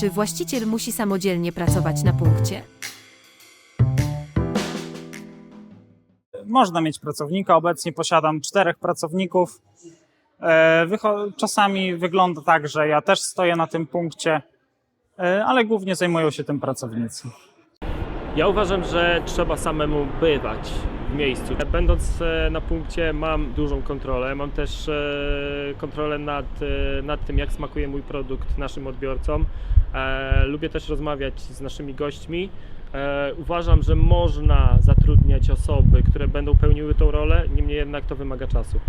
Czy właściciel musi samodzielnie pracować na punkcie? Można mieć pracownika. Obecnie posiadam czterech pracowników. E, Czasami wygląda tak, że ja też stoję na tym punkcie, e, ale głównie zajmują się tym pracownicy. Ja uważam, że trzeba samemu bywać miejscu. Będąc e, na punkcie mam dużą kontrolę, mam też e, kontrolę nad, e, nad tym, jak smakuje mój produkt naszym odbiorcom. Lubię też rozmawiać z naszymi gośćmi. Uważam, że można zatrudniać osoby, które będą pełniły tą rolę, niemniej jednak to wymaga czasu.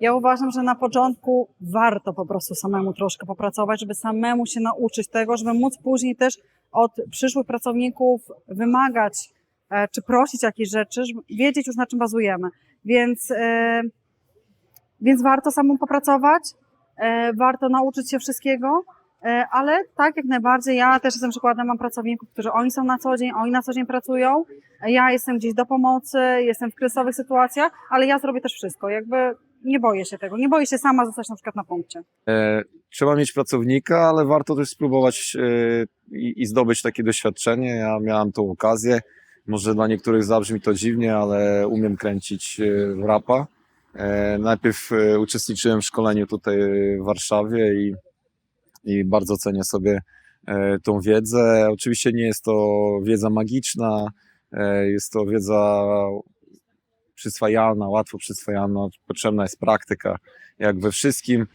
Ja uważam, że na początku warto po prostu samemu troszkę popracować, żeby samemu się nauczyć tego, żeby móc później też od przyszłych pracowników wymagać czy prosić jakieś rzeczy, wiedzieć już na czym bazujemy. Więc, e, więc warto samemu popracować, e, warto nauczyć się wszystkiego, e, ale tak jak najbardziej, ja też jestem przykładem, mam pracowników, którzy oni są na co dzień, oni na co dzień pracują, ja jestem gdzieś do pomocy, jestem w kryzysowych sytuacjach, ale ja zrobię też wszystko, jakby nie boję się tego. Nie boję się sama zostać na przykład na punkcie. E, Trzeba mieć pracownika, ale warto też spróbować e, i, zdobyć takie doświadczenie. Ja miałem tą okazję. Może dla niektórych zabrzmi to dziwnie, ale umiem kręcić e, rapa. E, Najpierw e, uczestniczyłem w szkoleniu tutaj w Warszawie i, i bardzo cenię sobie tą wiedzę. Oczywiście nie jest to wiedza magiczna, jest to wiedza przyswajalna, łatwo przyswajalna. Potrzebna jest praktyka, jak we wszystkim.